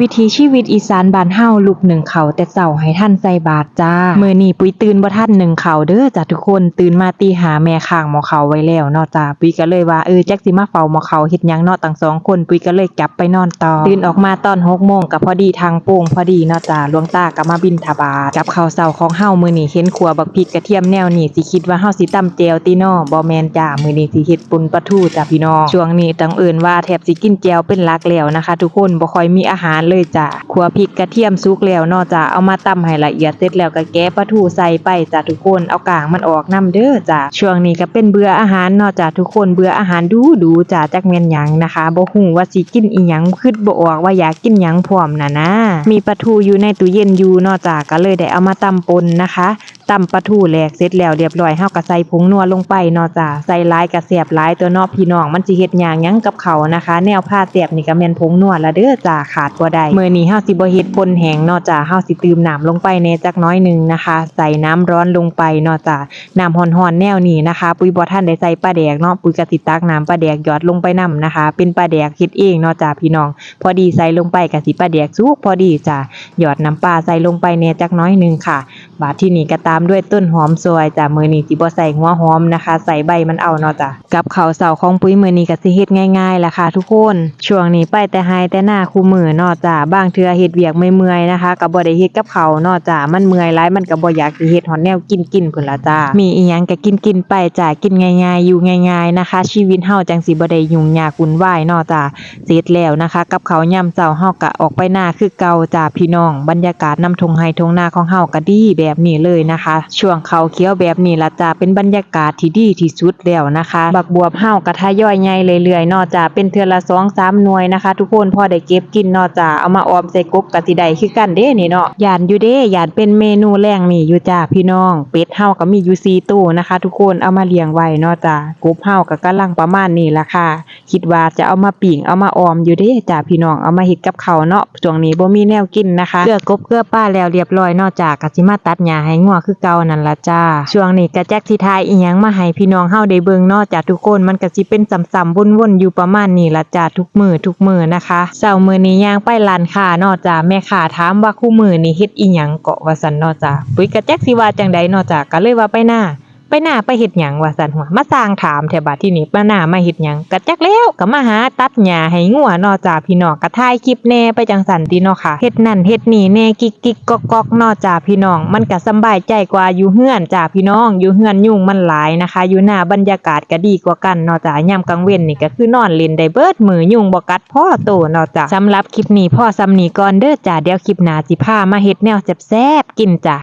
วิถีชีวิตอีสานบ้านเฮาลูกหนึ่งเขาแต่เช้าให้ท่านใส่บาตรจ้ามื้อนี้ปุ้ยตื่นบ่ทันหนึ่งเขาเด้อจ้ะทุกคนตื่นมาตีหาแม่ข้างหมอเขาวไว้แล้วเนาะจ้าปุ้ยก็เลยว่าเออแจักสิมาเฝ้าหมอเขาวเฮ็ดหยังเนาะตั้งสองคนปุ้ยก็เลยกลับไปนอนต่อตื่นออกมาตอน6โมงก็พอดีทางโป่งพอดีเนาะจ้าหลวงตาก็มาบิณฑบาตกับข้าวเช้าของเฮามื้อนี้เห็นขัวบักพริกกระเทียมแนวนี้สิคิดว่าเฮาสิตำแจวติเนาะบ่แม่นจ้ามื้อนี้สิเฮ็ดปุ่นปลาทูจ้าพี่น้องช่วงนี้ต้องเอิ้นว่าแทบสิกินแจวเป็นหลักแล้วนะคะ ทุกคนบ่ค่อยมีอาหารเลยจ้ะขัวพริกกระเทียมสุกแล้วเนาะจ้ะเอามาตำให้ละเอียดเสร็จแล้วก็แกะปลาทูใส่ไปจ้ะทุกคนเอากางมันออกนํเด้อจ้ะช่วงนี้ก็เป็นเบื่ออาหารเนาะจ้ะทุกคนเบื่ออาหารดูดูจ้ะจักแม่นหยังนะคะบ่ฮู้ว่าสิกินอีหยังคิดบ่ออกว่าอยากกินหยังพร้อมน่ะนะมีปลาทูอยู่ในตู้เย็นอยู่เนาะจ้ะก็เลยได้เอามาตำปนนะคะ ตำปลาทูแหลกเสร็จแล้วเรียบร้อยเฮาก็ใส่ผงนัวลงไปเนาะจ้ะใส่หลายก็แซ่บหลายตัวเนาะพี่น้องมันสิเฮ็ดหยังหยังกับเขานะคะ แนวผ้าแซ่บนี่ก็แม่นผงนัวละเด้อจ้ะขาดบ่ได้มื้อนี้เฮาสิบ่เฮ็ดปนแห้งเนาะจ้ะเฮาสิตื่มน้ำลงไปแน่จักน้อยหนึงนะคะ ใส่น้ำร้อนลงไปเนาะจ้ะน้ำร้อนๆแนวนี้นะคะ ปุ้ยบ่ทันได้ใส่ปลาแดกเนาะปุ้ยก็สิตักน้ำปลาแดกหยอดลงไปนํนะคะ เป็นปลาแดกเฮ็ดเองเนาะจ้ะพี่น้อง พอดีใส่ลงไปก็สิปลาแดกสุกพอดีจ้ะหยอดน้ำปลาใส่ลงไปแน่จักน้อยหนึงค่ะ บาดที่นี่ก็ตามด้วยต้นหอมซอยจ้ะมือนี้สิบ่ใส่หัวหอมนะคะ ใส่ใบมันเอาเนาะจ้ะกับข้าวเช้าของปุ้ยมือนี้ก็สิเฮ็ดง่ายๆล่ะค่ะทุกคนช่วงนี้ไปแต่ไฮแต่หน้าคู่มือเนาะจ้ะบางเทื่อเฮ็ดเวียกเมื่อยๆนะคะก็บ่ได้เฮ็ดกับข้าวเนาะจ้ะมันเมื่อยหลายมันก็บ่อยากสิเฮ็ดฮอดแนวกินๆพุ่นล่ะจ้ะมีอีหยังก็กินๆไปจ้ะกินง่ายๆอยู่ง่าย ๆนะคะ ชีวิตเฮาจังสิบ่ได้ยุ่งยากวุ่นวายเนาะจ้ะเสร็จแล้วนะคะ กับเขาวยามเช้าเฮาก็ออกไปหน้าคือเก่าจ้าพี่น้องบรรยากาศนำทงไห้ทงนาของเฮาก็ดีแบบแบบนี้เลยนะคะ ช่วงเขาเขียวแบบนี้ละจ้าเป็นบรรยากาศที่ดีที่สุดแล้วนะคะ บักบวบเฮาก็ทยอยใหญ่เรื่อยๆเนาะจ้าเป็นเทือละ2 3หน่วยนะคะ ทุกคนพอได้เก็บกินเนาะจ้าเอามาออมใส่กบก็สิได้คือกันเด้นี่เนาะย่านอยู่เด้ย่านเป็นเมนูแรงนี่อยู่จ้าพี่น้อง เป็ดเฮาก็มีอยู่สี่ตู้นะคะ ทุกคนเอามาเลี้ยงไว้เนาะจ้ากบเฮาก็กำลังประมาณนี้ละค่ะ คิดว่าจะเอามาปิ่งเอามาออมอยู่เด้จ้าพี่น้องเอามาเฮ็ดกับเขาเนาะช่วงนี้บ่มีแนวกินนะคะเกลือกบเกลือป้าแล้วเรียบร้อยเนอกจากก็สิมาตัดหญ้าให้งัวคือเก่านั่นล่ะจ้า ช่วงนี้กระแจ็คสิทายอีหยังมาให้พี่น้องเฮาได้เบิ่งเนาะจ้าทุกคนมันก็สิเป็นซ้ำๆวนๆอยู่ประมาณนี้ล่ะจ้าทุกมือทุกมือนะคะเช้ามื้อนี้ย่างไปร้านค้าเนาะจ้าแม่ค้าถามว่าคู่มือนี้เฮ็ดอีหยังเกาะว่าซั่นเนาะจ้าปุ้ยกระแจ็คสิว่าจังไดเนาะจ้าก็เลยว่าไปหน้า ไปหน้าไปเฮ็ดหยังว่าซั่นหัวมาสร้างถามแถวบัดที่นี่มาหน้ามาเฮ็ดหยังก็จักแล้วก็มาหาตัดหญ้าให้งัวนาะจ้าพี่น้องก็ถ่ายคลิปแน่ไปจังซั่นติเนาะค่ะเฮ็ดนั่นเฮ็ดนี่แน่กิกกิกกอกกอกนาะจ้าพี่น้อง มันก็สบายใจกว่าอยู่เฮือนจ้าพี่น้อง อยู่เฮือนยุงมันหลายนะคะ อยู่หน้าบรรยากาศก็ดีกว่ากันนาะจ้ายามกลางเว้นนี่ก็คือนอนเล่นได้เบิดมือยุงบ่กัดพ่อโตนาะจ้าสำหรับคลิปนี้พ่อซำนี้ก่อนเด้อจ้าเดี๋ยวคลิปหน้าสิพามาเฮ็ดแนวแซ่บๆกินจ้า